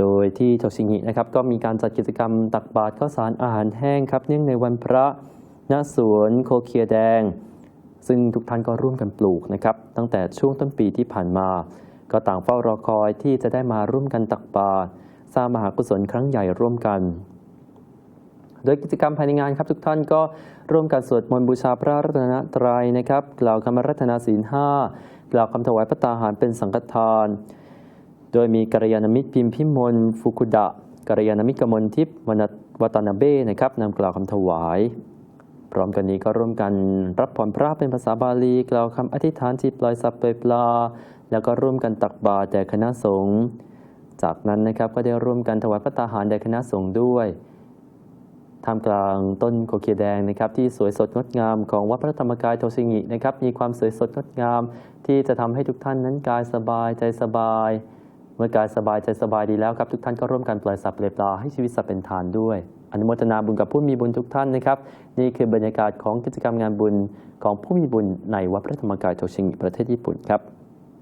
โดยที่โทชิงินะครับก็มีการจัดกิจกรรมตักบาตรข้าวสารอาหารแห้งครับเนื่องในวันพระณสวนโคเคียแดง ซึ่งทุกท่านก็ร่วมกันปลูกนะครับตั้งแต่ช่วงต้นปีที่ผ่านมา ก็ต่างเฝ้ารอคอยที่จะได้มาร่วมกันตักบาตรสร้างมหากุศลครั้งใหญ่ร่วมกัน โดยกิจกรรมภายในงานครับทุกท่านก็ร่วมกันสวดมนต์บูชาพระรัตนตรัยนะครับ กล่าวคำรัตนาศีลห้ากล่าวคำถวายพระตาหารเป็นสังฆทาน โดยมีกัลยาณมิตรพิมพิมลฟุกุดะกัลยาณมิตรกมลทิพย์วัตนาเบ้นะครับนำกล่าวคำถวาย พร้อมกันนี้ก็ร่วมกันรับผ่อนพระเป็นภาษาบาลีกล่าวคำอธิษฐานจิตปล่อยสัพเปลอยปลา แล้วก็ร่วมกันตักบาตรแด่คณะสงฆ์จากนั้นนะครับก็ได้ร่วมกันถวายพระตาหารแด่คณะสงฆ์ด้วยท่ามกลางต้นโคเคียแดงนะครับที่สวยสดงดงามของวัดพระธรรมกายโทสิงินะครับมีความสวยสดงดงาม ที่จะทำให้ทุกท่านนั้นกายสบายใจสบาย มื่อกายสบายใจสบายดีแล้วครับ ทุกท่านก็ร่วมกันปล่อยสัตว์เปลือยปลาให้ชีวิตสัตว์เป็นทานด้วย อนุโมทนาบุญกับผู้มีบุญทุกท่านนะครับ นี่คือบรรยากาศของกิจกรรมงานบุญของผู้มีบุญในวัดพระธรรมกายโทชิงิประเทศญี่ปุ่นครับ